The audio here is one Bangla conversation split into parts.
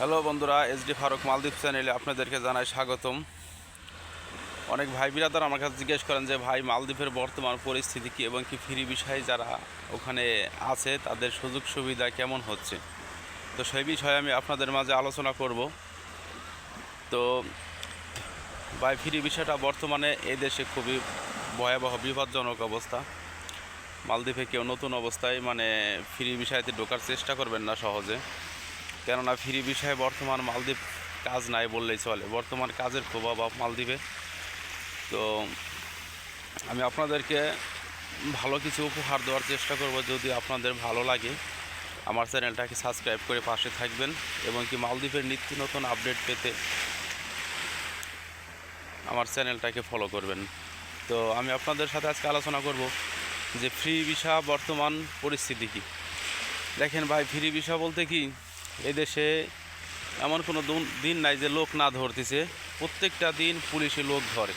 হ্যালো বন্ধুরা এসডি ফারুক মালদ্বীপ চ্যানেলে আপনাদেরকে জানাই স্বাগতম। অনেক ভাই বিরাদার আমার কাছে জিজ্ঞেস করেন যে, ভাই, মালদ্বীপের বর্তমান পরিস্থিতি কী এবং কি ফ্রি বিষয়ে যারা ওখানে আছে, তাদের সুযোগ সুবিধা কেমন হচ্ছে? তো সেই বিষয়ে আমি আপনাদের মাঝে আলোচনা করব। তো ভাই, ফ্রি বিষয়টা বর্তমানে দেশে খুবই ভয়াবহ, বিপজ্জনক অবস্থা। মালদ্বীপে কেউ নতুন অবস্থায় মানে ফ্রি বিষয়তে ঢোকার চেষ্টা করবেন না সহজে। কেননা ফ্রি বিষয়ে বর্তমান মালদ্বীপ কাজ নাই বললেই চলে। বর্তমান কাজের খুব অভাব মালদ্বীপে। তো আমি আপনাদেরকে ভালো কিছু উপহার দেওয়ার চেষ্টা করব যদি আপনাদের ভালো লাগে। আমার চ্যানেলটাকে সাবস্ক্রাইব করে পাশে থাকবেন এবং কি মালদ্বীপের নিত্য নতুন আপডেট পেতে আমার চ্যানেলটাকে ফলো করবেন। তো আমি আপনাদের সাথে আজকে আলোচনা করব যে ফ্রি ভিসা বর্তমান পরিস্থিতি কী। দেখেন ভাই, ফ্রি ভিসা বলতে কি এদেশে এমন কোনো দুন- নাই যে লোক না ধরতেছে, প্রত্যেকটা দিন পুলিশে লোক ধরে।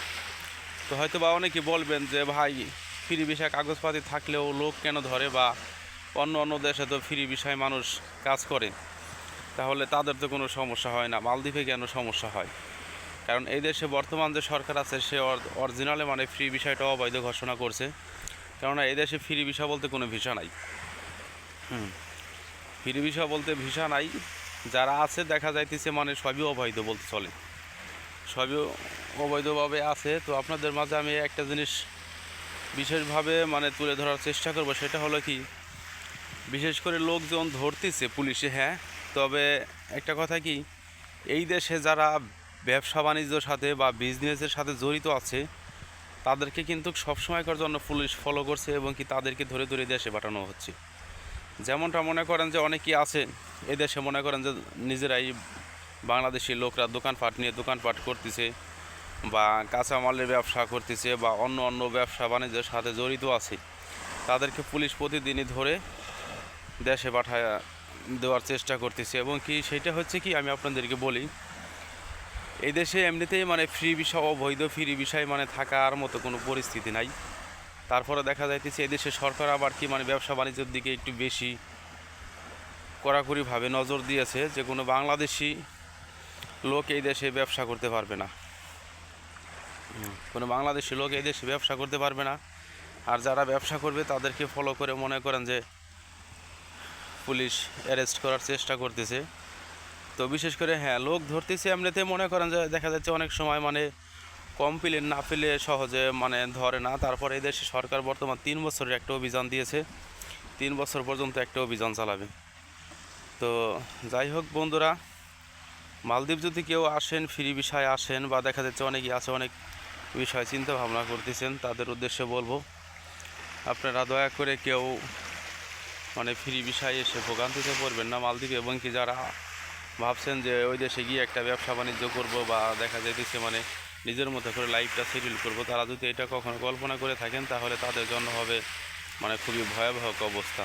তো হয়তো বা অনেকে বলবেন যে, ভাই, ফ্রি ভিসা কাগজপাতি থাকলেও লোক কেন ধরে? বা অন্য অন্য দেশে তো ফ্রি বিষয়ে মানুষ কাজ করে। তাহলে তাদের তো কোনো সমস্যা হয় না। মালদ্বীপে কেন সমস্যা হয়? কারণ এই দেশে বর্তমান যে সরকার আছে, সে অরিজিনালে মানে ফ্রি বিষয়টা অবৈধ ঘোষণা করছে। কেননা, এই দেশে ফ্রি ভিসা বলতে কোনো ভিসা নাই। হুম। ফ্রি ভিসা বলতে ভিসা নাই। যারা আছে দেখা যাইতেছে মানে সবই অবৈধ বলতে চলে। সবই অবৈধভাবে আছে। তো আপনাদের মাঝে আমি একটা জিনিস বিশেষভাবে মানে তুলে ধরার চেষ্টা করব, সেটা হলো কি, বিশেষ করে লোকজন ধরতেছে পুলিশে হ্যাঁ? তবে একটা কথা কি, এই দেশে যারা ব্যবসা বাণিজ্যর সাথে বা বিজনেসের সাথে জড়িত আছে, তাদেরকে কিন্তু সবসময়কার জন্য পুলিশ ফলো করছে এবং কি তাদেরকে ধরে ধরে দেশে পাঠানো হচ্ছে। যেমনটা মনে করেন যে অনেকেই আছে এই দেশে মনে করেন যে নিজেরাই বাংলাদেশি লোকরা দোকানপাট নিয়ে দোকানপাট করতেছে বা কাঁচামালের ব্যবসা করতেছে বা অন্য অন্য ব্যবসা বাণিজ্যের সাথে জড়িত আছে, তাদেরকে পুলিশ প্রতিদিনই ধরে দেশে পাঠায় দেওয়ার চেষ্টা করতেছে। এবং কি সেটা হচ্ছে কি আমি আপনাদেরকে বলি, এই দেশে এমনিতেই মানে ফ্রি বিষয়, অবৈধ ফ্রি বিষয় মানে থাকার মতো কোনো পরিস্থিতি নাই। তারপরে দেখা যাইতেছে এদেশে সরকার আবার কি মানে ব্যবসা বাণিজ্যের দিকে একটু বেশি কড়াকড়িভাবে নজর দিয়েছে যে কোনো বাংলাদেশি লোক এই দেশে ব্যবসা করতে পারবে না। কোনো বাংলাদেশি লোক এই দেশে ব্যবসা করতে পারবে না। আর যারা ব্যবসা করবে তাদেরকে ফলো করে মনে করেন যে পুলিশ অ্যারেস্ট করার চেষ্টা করতেছে। তো বিশেষ করে হ্যাঁ লোক ধরতেছে এমনিতে মনে করেন যে দেখা যাচ্ছে অনেক সময় মানে কমপ্লেন না পেলে সহজে মানে ধরে না। তারপরে এই দেশে সরকার বর্তমান তিন বছরের একটা অভিযান দিয়েছে। তিন বছর পর্যন্ত একটা অভিযান চালাবে। তো যাই হোক বন্ধুরা, মালদ্বীপ যদি কেউ আসেন, ফ্রি বিষয়ে আসেন, বা দেখা যাচ্ছে অনেকেই আছে, অনেক বিষয় চিন্তা ভাবনা করতেছেন, তাদের উদ্দেশ্যে বলব, আপনারা দয়া করে কেউ মানে ফ্রি বিষয়ে এসে ভোগান্তিতে পড়বেন না মালদ্বীপ। এবং কি যারা ভাবছেন যে ওই দেশে গিয়ে একটা ব্যবসা বাণিজ্য করব বা দেখা যাইতেছে মানে নিজের মতো করে লাইফটা সেটেল করব। তারা যদি এটা কখনো কল্পনা করে থাকেন, তাহলে তাদের জন্য হবে মানে খুবই ভয়াবহ অবস্থা।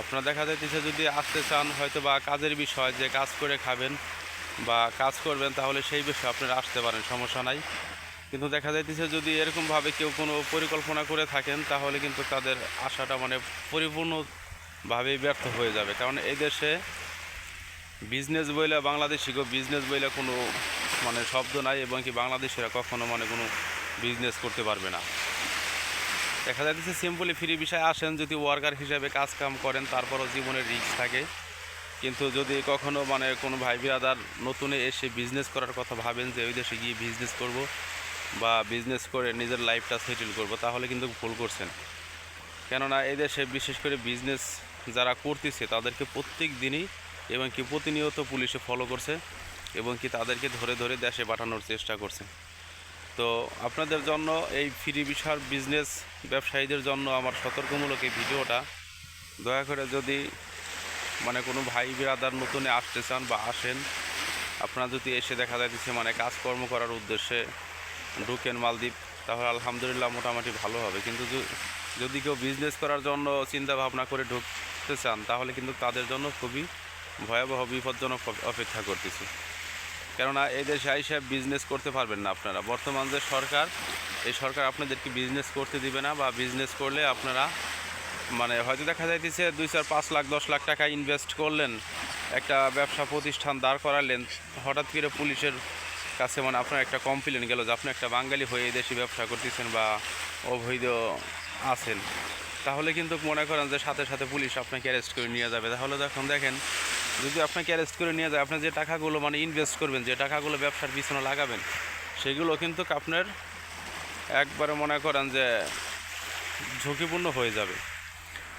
আপনারা দেখা যাইতেছে যদি আসতে চান হয়তো বা কাজের বিষয়, যে কাজ করে খাবেন বা কাজ করবেন, তাহলে সেই বিষয়ে আপনারা আসতে পারেন, সমস্যা নাই। কিন্তু দেখা যাইতেছে যদি এরকমভাবে কেউ কোনো পরিকল্পনা করে থাকেন, তাহলে কিন্তু তাদের আশাটা মানে পরিপূর্ণভাবেই ব্যর্থ হয়ে যাবে। কারণ এই দেশে বিজনেস বইলে বাংলাদেশি গো বিজনেস বইলে কোনো মানে শব্দ নাই এবং কি বাংলাদেশিরা কখনো মানে কোনো বিজনেস করতে পারবে না। দেখা যাচ্ছে সিম্পলি ফ্রি বিষয়ে আসেন, যদি ওয়ার্কার হিসেবে কাজ কাম করেন, তারপরও জীবনের রিস্ক থাকে। কিন্তু যদি কখনো মানে কোনো ভাই বিরাদার নতুনে এসে বিজনেস করার কথা ভাবেন যে ওই দেশে গিয়ে বিজনেস করব বা বিজনেস করে নিজের লাইফটা সেটেল করব, তাহলে কিন্তু ভুল করছেন। কেননা এই দেশে বিশেষ করে বিজনেস যারা করতেছে, তাদেরকে প্রত্যেক দিনই এবং কি প্রতিনিয়ত পুলিশে ফলো করছে। এবং কি তাদেরকে ধরে ধরে দেশে পাঠানোর চেষ্টা করছে তো আপনাদের জন্য এই ফ্রি বিষার বিজনেস ব্যবসায়ীদের জন্য আমার সতর্কমূলক এই ভিডিওটা। দয়া করে যদি মানে কোনো ভাই বিরাদার নতুনে আসতে চান বা আসেন, আপনারা যদি এসে দেখা যাচ্ছে মানে কাজকর্ম করার উদ্দেশ্যে ঢুকেন মালদ্বীপ, তাহলে আলহামদুলিল্লাহ মোটামুটি ভালো হবে। কিন্তু যদি কেউ বিজনেস করার জন্য চিন্তা ভাবনা করে ঢুকতে চান, তাহলে কিন্তু তাদের জন্য খুবই ভয়াবহ, বিপজ্জনক অপেক্ষা করতেছে। কেননা এই দেশে আইসা বিজনেস করতে পারবেন না আপনারা। বর্তমান যে সরকার, এই সরকার আপনাদেরকে বিজনেস করতে দিবে না বা বিজনেস করলে আপনারা মানে হয়তো দেখা যাইতেছে দুই চার পাঁচ লাখ, দশ লাখ টাকা ইনভেস্ট করলেন, একটা ব্যবসা প্রতিষ্ঠান দাঁড় করালেন, হঠাৎ করে পুলিশের কাছে মানে আপনার একটা কমপ্লেন গেল যে আপনি একটা বাঙালি হয়ে দেশে ব্যবসা করতেছেন বা অবৈধ আছেন। তাহলে কিন্তু মনে করেন যে সাথে সাথে পুলিশ আপনাকে অ্যারেস্ট করে নিয়ে যাবে। তাহলে দেখুন দেখেন যদি আপনাকে অ্যারেস্ট করে নিয়ে যায়, আপনি যে টাকাগুলো মানে ইনভেস্ট করবেন, যে টাকাগুলো ব্যবসার পিছনে লাগাবেন, সেগুলো কিন্তু আপনার একবারে মনে করেন যে ঝুঁকিপূর্ণ হয়ে যাবে।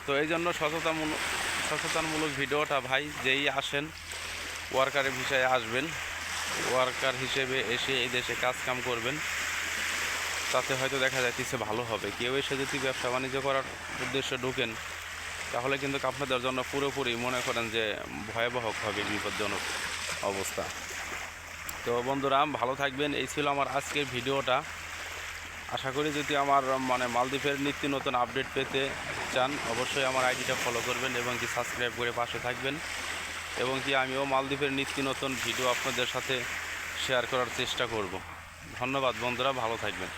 তো এই জন্য সচেতনমূলক সচেতনমূলক ভিডিওটা ভাই, যেই আসেন ওয়ার্কারের বিষয়ে আসবেন ওয়ার্কার হিসেবে এসে এই দেশে কাজ কাম করবেন, তাতে হয়তো দেখা যাইতেছে ভালো হবে। কেউ এসে যদি ব্যবসা বাণিজ্য করার উদ্দেশ্যে ঢুকেন তাহলে কিন্তু আপনাদের জন্য পুরোপুরি মনে করেন যে ভয়াবহ হবে, বিপজ্জনক অবস্থা। তো বন্ধুরা, ভালো থাকবেন। এই ছিল আমার আজকের ভিডিওটা। আশা করি যদি আমার মানে মালদ্বীপের নিত্য নতুন আপডেট পেতে চান, অবশ্যই আমার আইডিটা ফলো করবেন এবং কি সাবস্ক্রাইব করে পাশে থাকবেন এবং কি আমিও মালদ্বীপের নিত্য নতুন ভিডিও আপনাদের সাথে শেয়ার করার চেষ্টা করব। ধন্যবাদ বন্ধুরা, ভালো থাকবেন।